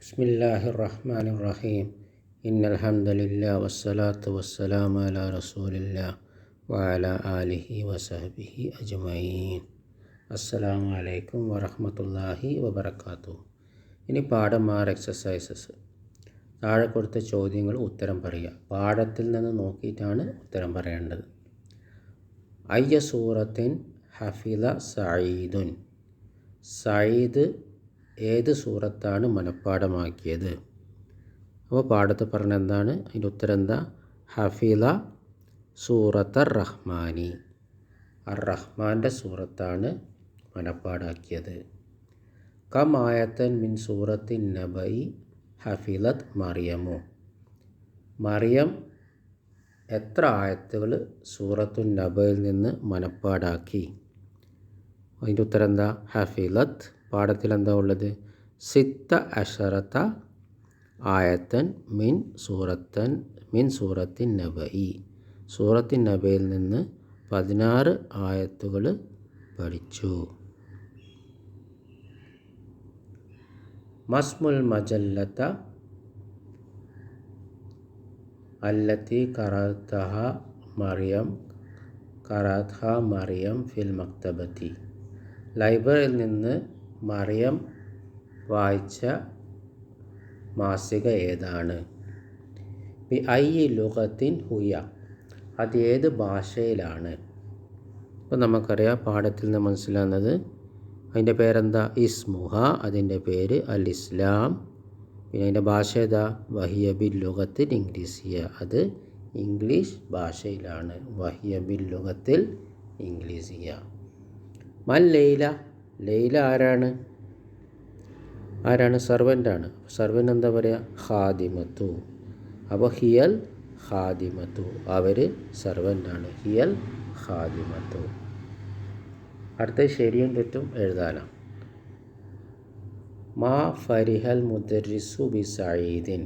بسم الله الرحمن الرحيم إن الحمد لله والصلاة والسلام على رسول الله وعلى آله وصحبه أجمعين അസ്സലാമു അലൈക്കും വറഹമത്തല്ലാഹി വബർക്കാത്തു ഇനി പാഠം ആറ് എക്സസൈസസ് താഴെ കൊടുത്ത ചോദ്യങ്ങൾ ഉത്തരം പറയുക പാഠത്തിൽ നിന്ന് നോക്കിയിട്ടാണ് ഉത്തരം പറയേണ്ടത് അയ്യ സൂറത്തിൻ ഹഫില സയീദുൻ സയ്യിദ് ഏത് സൂറത്താണ് മനഃപ്പാടമാക്കിയത് അപ്പോൾ പാഠത്തിൽ പറഞ്ഞ എന്താണ്? അതിന്റെ ഉത്തരം എന്താ? ഹഫീല സൂറത്ത് റഹ്മാനി. അർ റഹ്മാന്റെ സൂറത്താണ് മനഃപ്പാടാക്കിയത് കമായത്തൻ മിൻ സൂറത്തിൻ നബൈ ഹഫിലത് മറിയമോ. മറിയം എത്ര ആയത്തുകൾ സൂറത്തു നബയിൽ നിന്ന് മനഃപ്പാടാക്കി അതിന്റെ ഉത്തരം എന്താ? ഹഫിലത്ത് പാഠത്തിൽ എന്താ ഉള്ളത്? സിത്ത അഷറത്ത ആയത്തൻ മിൻ സൂറത്തൻ മിൻ സൂറത്തിൻ നബയി സൂറത്തിൻ നബയിൽ നിന്ന് പതിനാറ് ആയത്തുകൾ പഠിച്ചു. മസ്മുൽ മജല്ലത്ത അല്ലത്തി കറാത്തഹ മറിയം കറാത്ഹ മറിയം ഫിൽ മക്തബത്തി. ലൈബ്രറിയിൽ നിന്ന് മറിയം വായിച്ച മാസിക ഏതാണ്? ബി ഐ ലുഖത്തിൻ ഹുയ. അത് ഏത് ഭാഷയിലാണ്? ഇപ്പോൾ നമുക്കറിയാം പാഠത്തിൽ നിന്ന് മനസ്സിലാകുന്നത് അതിന്റെ പേരെന്താ? ഇസ്മുഹ അതിന്റെ പേര് അൽ ഇസ്ലാം പിന്നെ അതിന്റെ ഭാഷ ഏതാ? വഹിയബിൽ ലുഖത്തിൽ ഇംഗ്ലീഷിയ അത് ഇംഗ്ലീഷ് ഭാഷയിലാണ്. വഹിയബിൽ ലുഖത്തിൽ ഇംഗ്ലീഷിയ മൽ ലൈല. ലൈല ആരാണ്? ആരാണ്? സർവന്റാണ്. സർവന്റ് എന്താ പറയുക ഹാദിമത്തു അപ്പോൾ ഹിയൽ ഹാദിമത്തു അവർ സർവന്റാണ്. ഹിയൽ ഹാദിമത്തു അടുത്ത ശരിയും തെറ്റും എഴുതാനാണ് മാ ഫരിഹൽ മുദരിസു ബി സയീദിൻ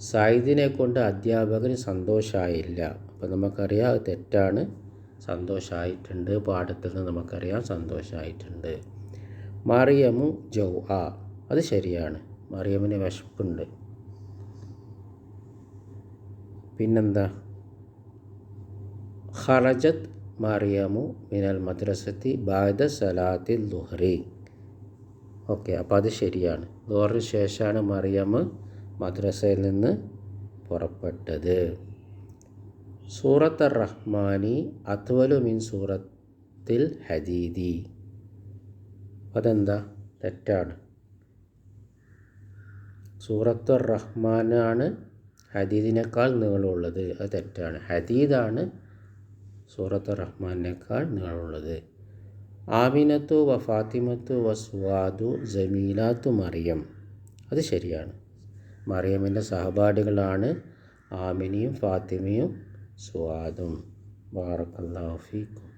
സയീദിനെ കൊണ്ട് അധ്യാപകന് സന്തോഷമായില്ല അപ്പോൾ നമുക്കറിയാം തെറ്റാണ്. സന്തോഷമായിട്ടുണ്ട് പാഠത്തിൽ നിന്ന് നമുക്കറിയാം സന്തോഷമായിട്ടുണ്ട് മറിയമു ജൗ ആ. അത് ശരിയാണ്. മറിയമിന് വിശപ്പുണ്ട്. പിന്നെന്താ? ഖറജത്ത് മറിയമു മിനൽ മദ്രസത്തി ബാദ സലാത്തിൽ ദുഹറി ഓക്കെ അപ്പോൾ അത് ശരിയാണ്. ദുഹറിന് ശേഷമാണ് മറിയമ് മദ്രസയിൽ നിന്ന് പുറപ്പെട്ടത്. സൂറത്ത് റഹ്മാനി അത്വലു മിൻ സൂറത്തിൽ ഹദീദി. അതെന്താ? തെറ്റാണ്. സൂറത്ത് റഹ്മാനാണ് ഹദീദിനേക്കാൾ നീളമുള്ളത്. അത് തെറ്റാണ്. ഹദീദാണ് സൂറത്ത് റഹ്മാനേക്കാൾ നീളമുള്ളത്. ആമിനത്തു വ ഫാത്തിമത്തു വ സുവാദു ജമീലാത്തു മറിയം. അത് ശരിയാണ്. മറിയമിന്റെ സഹപാഠികളാണ് ആമിനിയും ഫാത്തിമയും സുവാദും. ബാറക്കല്ലാഫിക്കും